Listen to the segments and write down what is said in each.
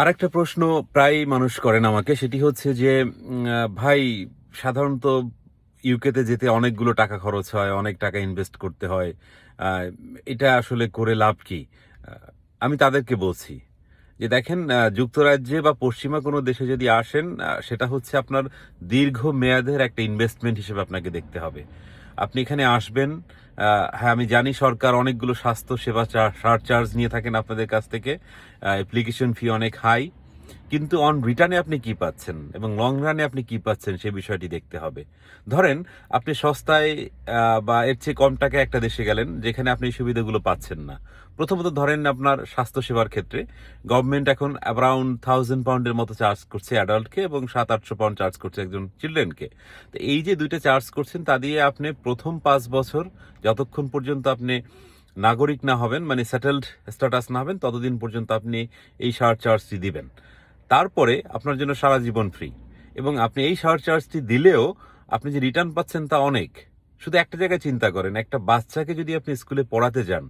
আর একটা প্রশ্ন প্রায় মানুষ করেন আমাকে, সেটি হচ্ছে যে ভাই, সাধারণত ইউকেতে যেতে অনেকগুলো টাকা খরচ হয়, অনেক টাকা ইনভেস্ট করতে হয়। এটা আসলে করে লাভ কি? আমি তাদেরকে বলছি যে, দেখেন যুক্তরাজ্যে বা পশ্চিমা কোনো দেশে যদি আসেন সেটা হচ্ছে আপনার দীর্ঘ মেয়াদের একটা ইনভেস্টমেন্ট হিসেবে আপনাকে দেখতে হবে। আপনি এখানে আসবেন হ্যাঁ আমি জানি সরকার অনেকগুলো স্বাস্থ্য সেবা চার্জ নিয়ে থাকেন আপনাদের কাছ থেকে। অ্যাপ্লিকেশন ফি অনেক হাই কিন্তু অন রিটার্নে আপনি কি পাচ্ছেন এবং লং রানে আপনি কি পাচ্ছেন সেই বিষয়টি দেখতে হবে। ধরেন, আপনি সস্তায় বা এর চেয়ে কম টাকায় একটা দেশে গেলেন যেখানে আপনি এই সুবিধাগুলো পাচ্ছেন না। প্রথমত ধরেন আপনার স্বাস্থ্যসেবার ক্ষেত্রে গভর্নমেন্ট এখন অ্যারাউন্ড থাউজেন্ড পাউন্ডের মতো চার্জ করছে অ্যাডাল্টকে এবং সাত আটশো পাউন্ড চার্জ করছে একজন চিলড্রেনকে তো এই যে দুইটা চার্জ করছেন, তা দিয়ে আপনি প্রথম পাঁচ বছর যতক্ষণ পর্যন্ত আপনি নাগরিক না হবেন মানে সেটেলড স্ট্যাটাস না হবেন, ততদিন পর্যন্ত আপনি এই সার চার্জটি দিবেন। তারপরে আপনার জন্য সারা জীবন ফ্রি এবং আপনি এই সার চার্জটি দিলেও আপনি যে রিটার্ন পাচ্ছেন তা অনেক। শুধু একটা জায়গায় চিন্তা করেন, একটা বাচ্চাকে যদি আপনি স্কুলে পড়াতে যান,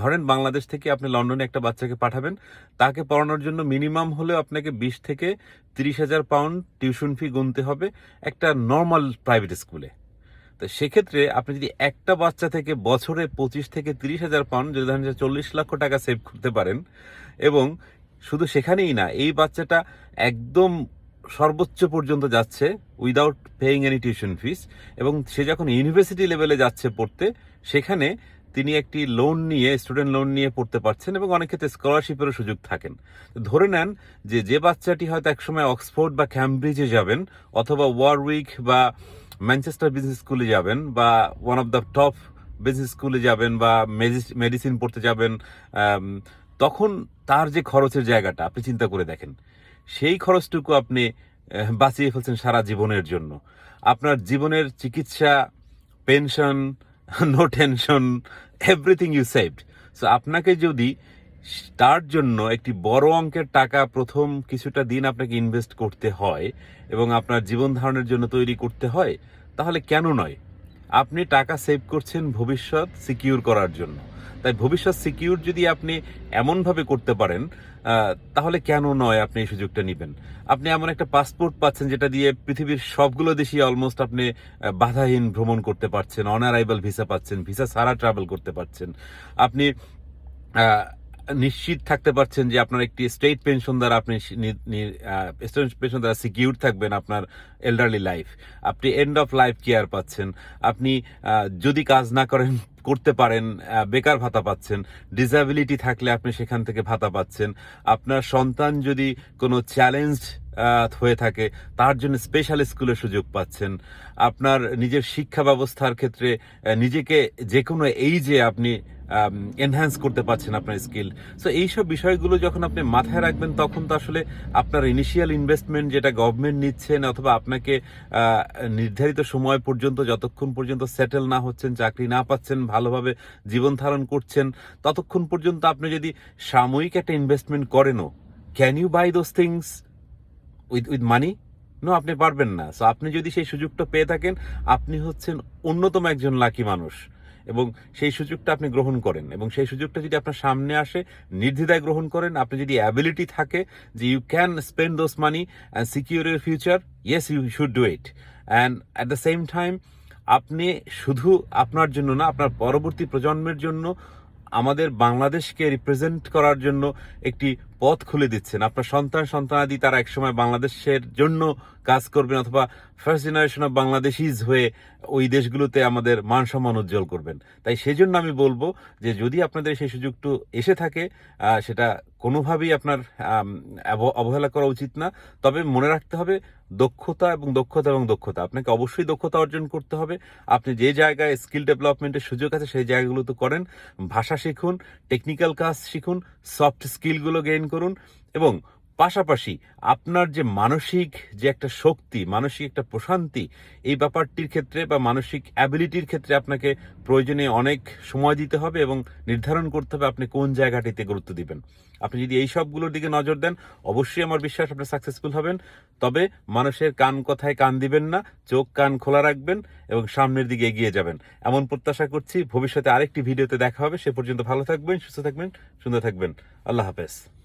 ধরেন বাংলাদেশ থেকে আপনি লন্ডনে একটা বাচ্চাকে পাঠাবেন, তাকে পড়ানোর জন্য মিনিমাম হলেও আপনাকে বিশ থেকে তিরিশ হাজার পাউন্ড টিউশন ফি গুনতে হবে একটা নর্মাল প্রাইভেট স্কুলে তো সেক্ষেত্রে আপনি যদি একটা বাচ্চা থেকে বছরে পঁচিশ থেকে তিরিশ হাজার পাউন্ড যদি ধরেন চল্লিশ লক্ষ টাকা সেভ করতে পারেন, এবং শুধু সেখানেই না, এই বাচ্চাটা একদম সর্বোচ্চ পর্যন্ত যাচ্ছে without paying any tuition fees এবং সে যখন ইউনিভার্সিটি লেভেলে যাচ্ছে পড়তে, সেখানে তিনি একটি লোন নিয়ে স্টুডেন্ট লোন নিয়ে পড়তে পারছেন এবং অনেক ক্ষেত্রে স্কলারশিপেরও সুযোগ থাকেন। ধরে নেন যে যে বাচ্চাটি হয়তো একসময় অক্সফোর্ড বা ক্যামব্রিজে যাবেন অথবা ওয়ারউইক বা ম্যানচেস্টার বিজনেস স্কুলে যাবেন বা one of the top business স্কুলে যাবেন বা মেডিসিন পড়তে যাবেন তখন তার যে খরচের জায়গাটা আপনি চিন্তা করে দেখেন, সেই খরচটুকু আপনি বাঁচিয়ে ফেলছেন সারা জীবনের জন্য। আপনার জীবনের চিকিৎসা, pension, no tension everything you saved so আপনাকে যদি তার জন্য একটি বড় অঙ্কের টাকা প্রথম কিছুটা দিন আপনাকে ইনভেস্ট করতে হয় এবং আপনার জীবন ধারণের জন্য তৈরি করতে হয়, তাহলে কেন নয়? আপনি টাকা সেভ করছেন ভবিষ্যৎ সিকিউর করার জন্য। তাই ভবিষ্যৎ সিকিউর যদি আপনি এমনভাবে করতে পারেন তাহলে কেন নয় আপনি এই সুযোগটা নেবেন? আপনি এমন একটা পাসপোর্ট পাচ্ছেন যেটা দিয়ে পৃথিবীর সবগুলো দেশই অলমোস্ট আপনি বাধাহীন ভ্রমণ করতে পারছেন অনারাইভাল ভিসা পাচ্ছেন ভিসা ছাড়া ট্রাভেল করতে পারছেন। আপনি নিশ্চিত থাকতে পারছেন যে আপনার একটি স্টেট পেনশন দ্বারা আপনি স্টেট পেনশন দ্বারা সিকিউর থাকবেন আপনার এল্ডারলি লাইফ আপনি এন্ড অফ লাইফ কেয়ার পাচ্ছেন। আপনি যদি কাজ না করেন, করতে পারেন বেকার ভাতা পাচ্ছেন। ডিসএবিলিটি থাকলে আপনি সেখান থেকে ভাতা পাচ্ছেন। আপনার সন্তান যদি কোনো চ্যালেঞ্জ হয়ে থাকে, তার জন্য স্পেশাল স্কুলের সুযোগ পাচ্ছেন। আপনার নিজের শিক্ষা ব্যবস্থার ক্ষেত্রে নিজেকে যে কোনো এইজে আপনি এনহ্যান্স করতে পারছেন আপনার স্কিল সো এইসব বিষয়গুলো যখন আপনি মাথায় রাখবেন, তখন তো আসলে আপনার ইনিশিয়াল ইনভেস্টমেন্ট যেটা গভর্নমেন্ট নিচ্ছেন অথবা আপনাকে নির্ধারিত সময় পর্যন্ত, যতক্ষণ পর্যন্ত সেটেল না হচ্ছেন, চাকরি না পাচ্ছেন, ভালোভাবে জীবন ধারণ করছেন, ততক্ষণ পর্যন্ত আপনি যদি সাময়িক একটা investment করেনও can you buy those things with with money no আপনি পারবেন না। সো আপনি যদি সেই সুযোগটা পেয়ে থাকেন, আপনি হচ্ছেন অন্যতম একজন লাকি মানুষ। এবং সেই সুযোগটা আপনি গ্রহণ করেন এবং সেই সুযোগটা যদি আপনার সামনে আসে, নির্দ্বিধায় গ্রহণ করেন, আপনি যদি অ্যাবিলিটি থাকে যে you can spend those money and secure your future yes you should do it and at the same time আপনি শুধু আপনার জন্য না, আপনার পরবর্তী প্রজন্মের জন্য আমাদের বাংলাদেশকে রিপ্রেজেন্ট করার জন্য একটি পথ খুলে দিচ্ছেন। আপনার সন্তান, সন্তানাদি তারা একসময় বাংলাদেশের জন্য কাজ করবেন অথবা ফার্স্ট জেনারেশন অফ বাংলাদেশিজ হয়ে ওই দেশগুলোতে আমাদের মান সম্মান উজ্জ্বল করবেন। তাই সেজন্য আমি বলব যে যদি আপনাদের সেই সুযোগটু এসে থাকে সেটা কোনোভাবেই আপনার অব- অবহেলা করা উচিত না। তবে মনে রাখতে হবে, দক্ষতা এবং দক্ষতা এবং দক্ষতা। আপনাকে অবশ্যই দক্ষতা অর্জন করতে হবে। আপনি যে জায়গায় স্কিল ডেভেলপমেন্টের সুযোগ আছে, সেই জায়গাগুলো তো করেন। ভাষা শিখুন, টেকনিক্যাল কাজ শিখুন, সফট স্কিলগুলো গেইন করুন এবং পাশাপাশি আপনার যে মানসিক যে একটা শক্তি, মানসিক একটা প্রশান্তি, এই ব্যাপারটির ক্ষেত্রে বা মানসিক অ্যাবিলিটির ক্ষেত্রে আপনাকে প্রয়োজনে অনেক সময় দিতে হবে এবং নির্ধারণ করতে হবে আপনি কোন জায়গাটিতে গুরুত্ব দিবেন। আপনি যদি এই সবগুলোর দিকে নজর দেন, অবশ্যই আমার বিশ্বাস আপনি সাকসেসফুল হবেন। তবে মানুষের কান কথায় কান দিবেন না, চোখ কান খোলা রাখবেন এবং সামনের দিকে এগিয়ে যাবেন। এমন প্রত্যাশা করছি, ভবিষ্যতে আরেকটি ভিডিওতে দেখা হবে। সে পর্যন্ত ভালো থাকবেন, সুস্থ থাকবেন, সুন্দর থাকবেন। আল্লাহ হাফেজ।